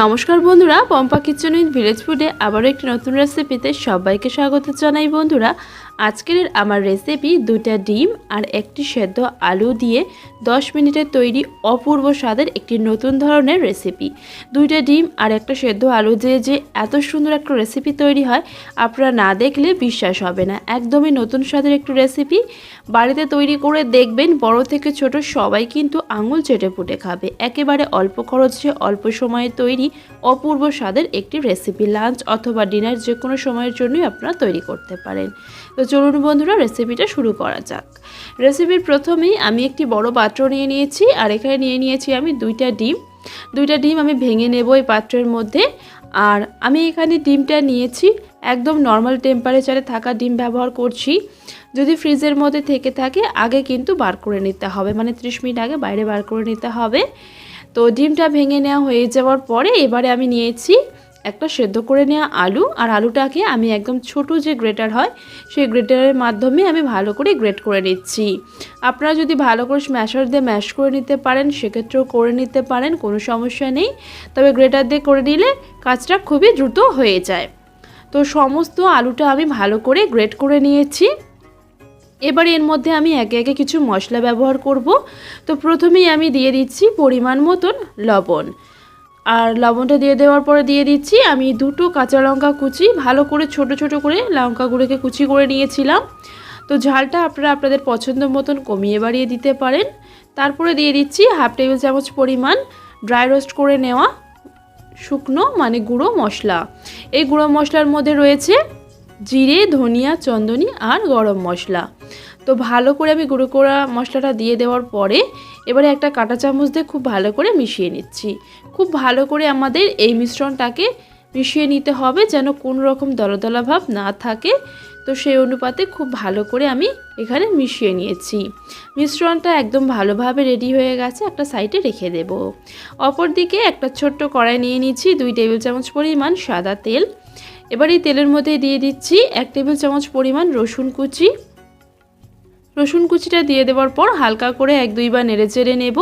নমস্কার বন্ধুরা, Pampa kitchen with village ফুডে আবারও একটি নতুন রেসিপিতে সবাইকে স্বাগত জানাই বন্ধুরা। আজকের আমার রেসিপি দুটা ডিম আর একটি সেদ্ধ আলু দিয়ে 10 মিনিটের তৈরি অপূর্ব স্বাদের একটি নতুন ধরনের রেসিপি দুইটা ডিম আর একটা সেদ্ধ আলু দিয়ে যে এত সুন্দর একটা রেসিপি তৈরি হয়, আপনারা না দেখলে বিশ্বাস হবে না। একদমই নতুন স্বাদের একটু রেসিপি বাড়িতে তৈরি করে দেখবেন, বড় থেকে ছোট সবাই কিন্তু আঙুল চেটে পুটে খাবে। একেবারে অল্প খরচে, অল্প সময়ে তৈরি অপূর্ব স্বাদের একটি রেসিপি লাঞ্চ অথবা ডিনার যে কোনো সময়ের জন্যই আপনারা তৈরি করতে পারেন। তো চলুন বন্ধুরা রেসিপিটা শুরু করা যাক। রেসিপির প্রথমেই আমি একটি বড় পাত্র নিয়ে নিয়েছি, আর এখানে নিয়ে নিয়েছি আমি দুইটা ডিম। দুইটা ডিম আমি ভেঙে নেব এই পাত্রের মধ্যে, আর আমি এখানে ডিমটা নিয়েছি, একদম নর্মাল টেম্পারেচারে থাকা ডিম ব্যবহার করছি। যদি ফ্রিজের মধ্যে থেকে থাকে, আগে কিন্তু বার করে নিতে হবে মানে ত্রিশ মিনিট আগে বাইরে বার করে নিতে হবে। তো ডিমটা ভেঙে নেওয়া হয়ে যাওয়ার পরে এবারে আমি নিয়েছি একটা সেদ্ধ করে নেওয়া আলু আর আলুটাকে আমি একদম ছোট যে গ্রেটার হয়, সেই গ্রেটারের মাধ্যমে আমি ভালো করে গ্রেট করে নিচ্ছি। আপনারা যদি ভালো করে স্ম্যাশার দিয়ে ম্যাশ করে নিতে পারেন, সেক্ষেত্রেও করে নিতে পারেন, কোনো সমস্যা নেই। তবে গ্রেটার দিয়ে করে নিলে কাজটা খুবই দ্রুত হয়ে যায়। তো সমস্ত আলুটা আমি ভালো করে গ্রেট করে নিয়েছি। এবার এর মধ্যে আমি একে একে কিছু মশলা ব্যবহার করব। তো প্রথমেই আমি দিয়ে দিচ্ছি পরিমাণ মতন লবণ। আর লবণটা দিয়ে দেওয়ার পরে দিয়ে দিচ্ছি, আমি দুটো কাঁচা লঙ্কা কুচি, ভালো করে ছোট ছোট করে লঙ্কাগুলোকে কুচি করে নিয়েছিলাম। তো ঝালটা আপনারা আপনাদের পছন্দ মতন কমিয়ে বাড়িয়ে দিতে পারেন। তারপরে দিয়ে দিচ্ছি হাফ টেবিল চামচ পরিমাণ ড্রাই রোস্ট করে নেওয়া শুকনো মানে গুঁড়ো মশলা। এই গুঁড়ো মশলার মধ্যে রয়েছে জিরে, ধনিয়া, চন্দনী আর গরম মশলা। তো ভালো করে আমি গুঁড়ো করা মশলাটা দিয়ে দেওয়ার পরে এবারে একটা কাঁটা চামচ দিয়ে খুব ভালো করে মিশিয়ে নিচ্ছি। খুব ভালো করে আমাদের এই মিশ্রণটাকে মিশিয়ে নিতে হবে যেন কোনো রকম দলদলা ভাব না থাকে। তো সেই অনুপাতে খুব ভালো করে আমি এখানে মিশিয়ে নিয়েছি। মিশ্রণটা একদম ভালোভাবে রেডি হয়ে গেছে, একটা সাইডে রেখে দেব। অপরদিকে একটা ছোট্ট কড়াই নিয়ে নিচ্ছি, দুই টেবিল চামচ পরিমাণ সাদা তেল। এবার এই তেলের মধ্যে দিয়ে দিচ্ছি এক টেবিল চামচ পরিমাণ রসুন কুচি। রসুন কুচিটা দিয়ে দেওয়ার পর হালকা করে এক দুইবার নেড়ে চেড়ে নেব।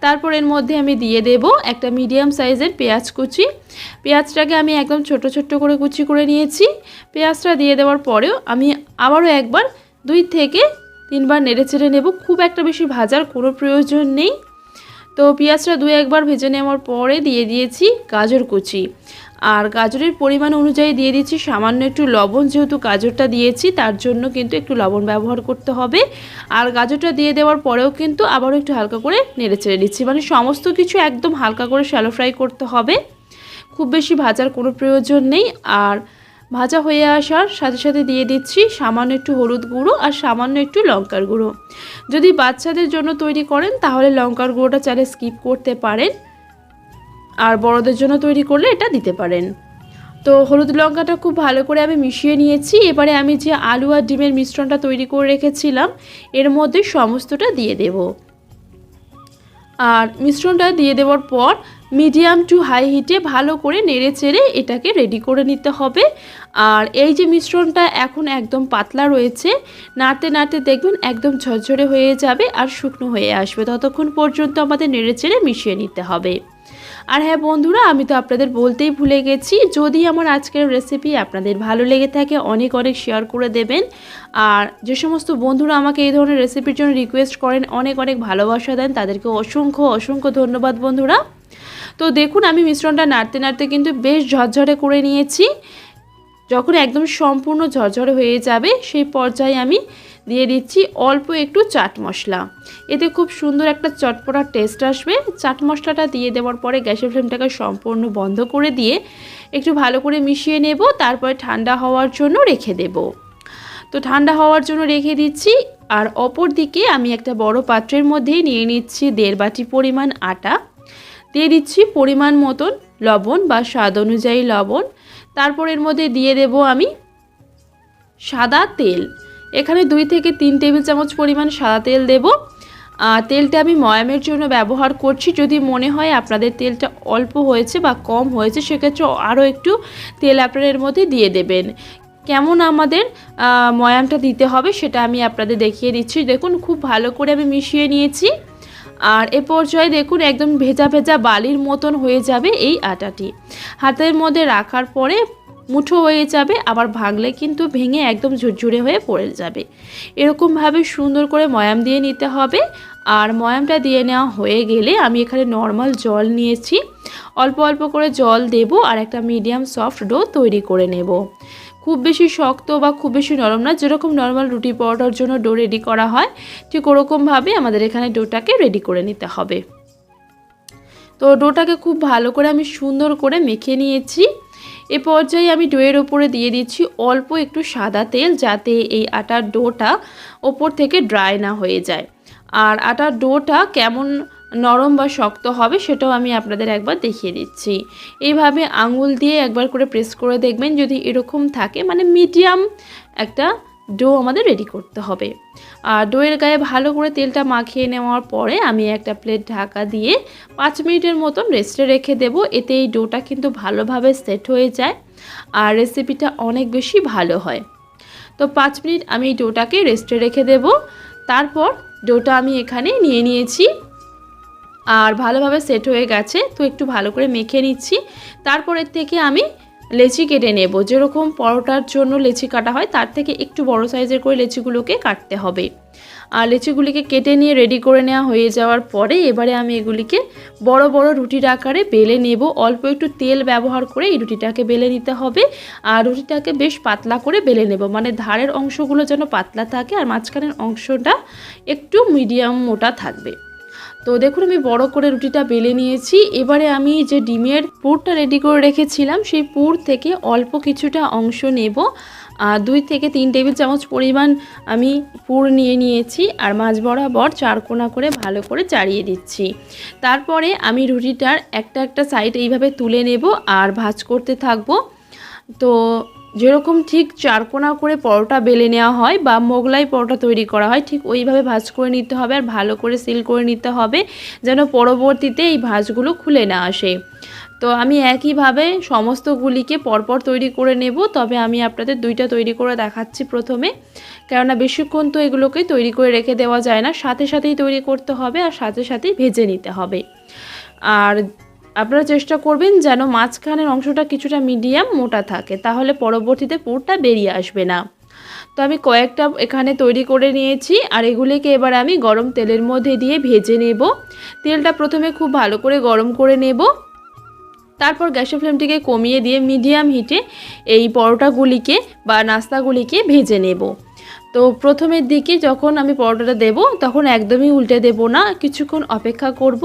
তারপর এর মধ্যে আমি দিয়ে দেব একটা মিডিয়াম সাইজের পেঁয়াজ কুচি। পেঁয়াজটাকে আমি একদম ছোট ছোট করে কুচি করে নিয়েছি। পেঁয়াজটা দিয়ে দেওয়ার পরেও আমি আবারও একবার দুই থেকে তিনবার নেড়ে চেড়ে নেব। খুব একটা বেশি ভাজার কোনো প্রয়োজন নেই। তো পেঁয়াজটা দু একবার ভেজে নেওয়ার পরে দিয়ে দিয়েছি গাজর কুচি। আর গাজরের পরিমাণ অনুযায়ী দিয়ে দিচ্ছি, সামান্য একটু লবণ যেহেতু গাজরটা দিয়েছি, তার জন্য কিন্তু একটু লবণ ব্যবহার করতে হবে। আর গাজরটা দিয়ে দেওয়ার পরেও কিন্তু আবারও একটু হালকা করে নেড়ে চেড়ে দিচ্ছি মানে সমস্ত কিছু একদম হালকা করে শ্যালো ফ্রাই করতে হবে। খুব বেশি ভাজার কোনো প্রয়োজন নেই। আর ভাজা হয়ে আসার সাথে সাথে দিয়ে দিচ্ছি সামান্য একটু হলুদ গুঁড়ো আর সামান্য একটু লঙ্কার গুঁড়ো। যদি বাচ্চাদের জন্য তৈরি করেন, তাহলে লঙ্কার গুঁড়োটা চাইলে স্কিপ করতে পারেন। আর বড়দের জন্য তৈরি করলে এটা দিতে পারেন। তো হলুদ লঙ্কাটা খুব ভালো করে আমি মিশিয়ে নিয়েছি। এবারে আমি যে আলু আর ডিমের মিশ্রণটা তৈরি করে রেখেছিলাম, এর মধ্যে সমস্তটা দিয়ে দেব। আর মিশ্রণটা দিয়ে দেওয়ার পর মিডিয়াম টু হাই হিটে ভালো করে নেড়ে চেড়ে এটাকে রেডি করে নিতে হবে। আর এই যে মিশ্রণটা এখন একদম পাতলা রয়েছে, নাড়তে নাড়তে দেখবেন একদম ঝরঝরে হয়ে যাবে আর শুকনো হয়ে আসবে। ততক্ষণ পর্যন্ত আমাদের নেড়ে চেড়ে মিশিয়ে নিতে হবে। আর হ্যাঁ বন্ধুরা, আমি তো আপনাদের বলতেই ভুলে গেছি, যদি আমার আজকের রেসিপি আপনাদের ভালো লেগে থাকে, অনেক অনেক শেয়ার করে দেবেন। আর যে সমস্ত বন্ধুরা আমাকে এই ধরনের রেসিপির জন্য রিকোয়েস্ট করেন, অনেক অনেক ভালোবাসা দেন, তাদেরকে অসংখ্য অসংখ্য ধন্যবাদ বন্ধুরা। তো দেখুন, আমি মিশ্রণটা নাড়তে নাড়তে কিন্তু বেশ ঝরঝরে করে নিয়েছি। যখন একদম সম্পূর্ণ ঝরঝরে হয়ে যাবে, সেই পর্যায়ে আমি দিয়ে দিচ্ছি অল্প একটু চাট মশলা। এতে খুব সুন্দর একটা চটপটা টেস্ট আসবে। চাট মশলাটা দিয়ে দেওয়ার পরে গ্যাসের ফ্লেমটাকে সম্পূর্ণ বন্ধ করে দিয়ে একটু ভালো করে মিশিয়ে নেব, তারপরে ঠান্ডা হওয়ার জন্য রেখে দেব। তো ঠান্ডা হওয়ার জন্য রেখে দিচ্ছি, আর অপর দিকে আমি একটা বড় পাত্রের মধ্যে নিয়ে নিচ্ছি দেড় বাটি পরিমাণ আটা। দিয়ে দিচ্ছি পরিমাণ মতন লবণ বা স্বাদ অনুযায়ী লবণ। তারপর এর মধ্যে দিয়ে দেব আমি সাদা তেল। এখানে দুই থেকে তিন টেবিল চামচ পরিমাণ সাদা তেল দেব। তেলটা আমি ময়ামের জন্য ব্যবহার করছি। যদি মনে হয় আপনাদের তেলটা অল্প হয়েছে বা কম হয়েছে সেক্ষেত্রে আরও একটু তেল আপনারা এর মধ্যে দিয়ে দেবেন। কেমন আমাদের ময়ামটা দিতে হবে সেটা আমি আপনাদের দেখিয়ে দিচ্ছি। দেখুন, খুব ভালো করে আমি মিশিয়ে নিয়েছি। আর এ পর্যায়ে দেখুন, একদম ভেজা ভেজা বালির মতন হয়ে যাবে এই আটাটি। হাতের মধ্যে রাখার পরে মুঠো হয়ে যাবে, আবার ভাঙলে কিন্তু ভেঙে একদম ঝুরঝুরে হয়ে পড়ে যাবে। এরকমভাবে সুন্দর করে ময়াম দিয়ে নিতে হবে। আর ময়ামটা দিয়ে নেওয়া হয়ে গেলে আমি এখানে নর্মাল জল নিয়েছি। অল্প অল্প করে জল দেব আর একটা মিডিয়াম সফট ডো তৈরি করে নেব। খুব বেশি শক্ত বা খুব বেশি নরম না, যেরকম নর্মাল রুটি পরোটার জন্য ডো রেডি করা হয়, ঠিক ওরকমভাবে আমাদের এখানে ডোটাকে রেডি করে নিতে হবে। তো ডোটাকে খুব ভালো করে আমি সুন্দর করে মেখে নিয়েছি। এ পর্যায়ে আমি ডোয়ের ওপরে দিয়ে দিচ্ছি অল্প একটু সাদা তেল যাতে এই আটার ডোটা ওপর থেকে ড্রাই না হয়ে যায়। আর আটার ডোটা কেমন নরম বা শক্ত হবে সেটাও আমি আপনাদের একবার দেখিয়ে দিচ্ছি। এইভাবে আঙুল দিয়ে একবার করে প্রেস করে দেখবেন যদি এরকম থাকে মানে মিডিয়াম একটা ডো আমাদের রেডি করতে হবে। আর ডোয়ের গায়ে ভালো করে তেলটা মাখিয়ে নেওয়ার পরে আমি একটা প্লেট ঢাকা দিয়ে পাঁচ মিনিটের মতন রেস্টে রেখে দেব। এতে এই ডোটা কিন্তু ভালোভাবে সেট হয়ে যায় আর রেসিপিটা অনেক বেশি ভালো হয়। তো পাঁচ মিনিট আমি ডোটাকে রেস্টে রেখে দেব। তারপর ডোটা আমি এখানে নিয়ে নিয়েছি। আর ভালোভাবে সেট হয়ে গেছে, তো একটু ভালো করে মেখে নিচ্ছি। তারপরের থেকে আমি লেচি কেটে নেব। যেরকম পরোটার জন্য লেচি কাটা হয়, তার থেকে একটু বড় সাইজের করে লেচিগুলোকে কাটতে হবে। আর লেচিগুলিকে কেটে নিয়ে রেডি করে নেওয়া হয়ে যাওয়ার পরে এবারে আমি এগুলিকে বড় বড় রুটির আকারে বেলে নেব। অল্প একটু তেল ব্যবহার করে এই রুটিটাকে বেলে নিতে হবে। আর রুটিটাকে বেশ পাতলা করে বেলে নেব। মানে ধারের অংশগুলো যেন পাতলা থাকে আর মাঝখানের অংশটা একটু মিডিয়াম মোটা থাকবে। তো দেখুন, আমি বড় করে রুটিটা বেলে নিয়েছি। এবারে আমি যে ডিমের পুরটা রেডি করে রেখেছিলাম, সেই পুর থেকে অল্প কিছুটা অংশ নেব। আর দুই থেকে তিন টেবিল চামচ পরিমাণ আমি পুর নিয়ে নিয়েছি আর মাছ বরাবর চারকোনা করে ভালো করে চাড়িয়ে দিচ্ছি। তারপরে আমি রুটিটার একটা একটা সাইড এইভাবে তুলে নেব আর ভাজ করতে থাকব। তো যেরকম ঠিক চারকোনা করে পরোটা বেলে নেওয়া হয় বা মোগলাই পরোটা তৈরি করা হয়, ঠিক ওইভাবে ভাজ করে নিতে হবে আর ভালো করে সিল করে নিতে হবে যেন পরবর্তীতে এই ভাজগুলো খুলে না আসে। তো আমি একইভাবে সমস্তগুলিকে পরপর তৈরি করে নেব, তবে আমি আপনাদের দুইটা তৈরি করে দেখাচ্ছি প্রথমে। কেননা বেশিক্ষণ তো এগুলোকে তৈরি করে রেখে দেওয়া যায় না, সাথে সাথেই তৈরি করতে হবে আর সাথে সাথেই ভেজে নিতে হবে। আর আপনারা চেষ্টা করবেন যেন মাঝখানের অংশটা কিছুটা মিডিয়াম, মোটা থাকে। তাহলে পরবর্তীতে পুরটা বেরিয়ে আসবে না। তো আমি কয়েকটা এখানে তৈরি করে নিয়েছি আর এগুলিকে এবার আমি গরম তেলের মধ্যে দিয়ে ভেজে নেব। তেলটা প্রথমে খুব ভালো করে গরম করে নেব। তারপর গ্যাসের ফ্লেমটিকে কমিয়ে দিয়ে মিডিয়াম হিটে এই পরোটাগুলিকে বা নাস্তাগুলিকে ভেজে নেব। তো প্রথমের দিকে যখন আমি পরোটাটা দেব, তখন একদমই উল্টে দেব না, কিছুক্ষণ অপেক্ষা করব।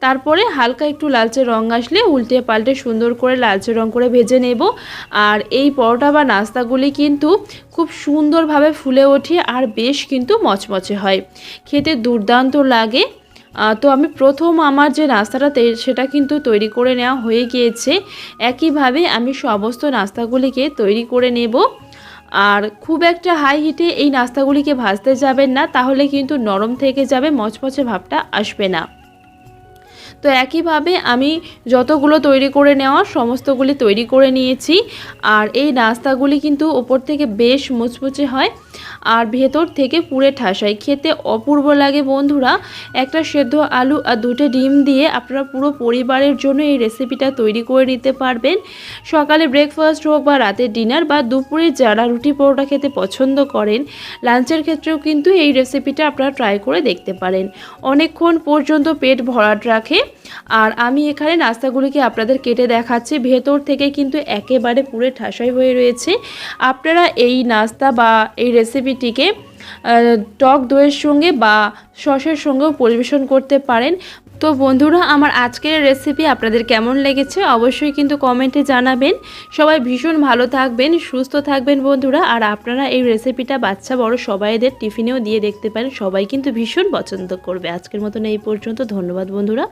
তারপরে হালকা একটু লালচে রং আসলে উল্টে পাল্টে সুন্দর করে লালচে রং করে ভেজে নেব। আর এই পরোটা বা নাস্তাগুলি কিন্তু খুব সুন্দরভাবে ফুলে ওঠে আর বেশ কিন্তু মচমচে হয়। খেতে দুর্দান্ত লাগে। তো আমি প্রথম আমার যে নাস্তাটা সেটা কিন্তু তৈরি করে নেওয়া হয়ে গিয়েছে। একইভাবে আমি সমস্ত নাস্তাগুলিকে তৈরি করে নেব। আর খুব একটা হাই হিটে এই নাস্তাগুলিকে ভাজতে যাবেন না, তাহলে কিন্তু নরম থেকে যাবে, মচমচে ভাবটা আসবে না। তো একইভাবে আমি যতগুলো তৈরি করে নেওয়া সমস্তগুলি তৈরি করে নিয়েছি। আর এই নাস্তাগুলি কিন্তু ওপর থেকে বেশ মুচমুচে হয় আর ভেতর থেকে পুরে ঠাসায় খেতে অপূর্ব লাগে বন্ধুরা। একটা সেদ্ধ আলু আর দুটো ডিম দিয়ে আপনারা পুরো পরিবারের জন্য এই রেসিপিটা তৈরি করে নিতে পারবেন। সকালে ব্রেকফাস্ট হোক বা রাতের ডিনার বা দুপুরে যারা রুটি পরোটা খেতে পছন্দ করেন, লাঞ্চের ক্ষেত্রেও কিন্তু এই রেসিপিটা আপনারা ট্রাই করে দেখতে পারেন। অনেকক্ষণ পর্যন্ত পেট ভরাট রাখে। আর আমি এখানে নাস্তাগুলিকে আপনাদের কেটে দেখাচ্ছি। ভেতর থেকে কিন্তু একেবারে পুরে ঠাসাই হয়ে রয়েছে। আপনারা এই নাস্তা বা এই রেসিপিটিকে টক দইয়ের সঙ্গে বা সসের সঙ্গেও পরিবেশন করতে পারেন। তো বন্ধুরা, আমার আজকের রেসিপি আপনাদের কেমন লেগেছে অবশ্যই কিন্তু কমেন্টে জানাবেন। সবাই ভীষণ ভালো থাকবেন, সুস্থ থাকবেন বন্ধুরা। আর আপনারা এই রেসিপিটা বাচ্চা, বড় সবাইদের টিফিনেও দিয়ে দেখতে পারেন। সবাই কিন্তু ভীষণ পছন্দ করবে। আজকের মতন এই পর্যন্ত। ধন্যবাদ বন্ধুরা।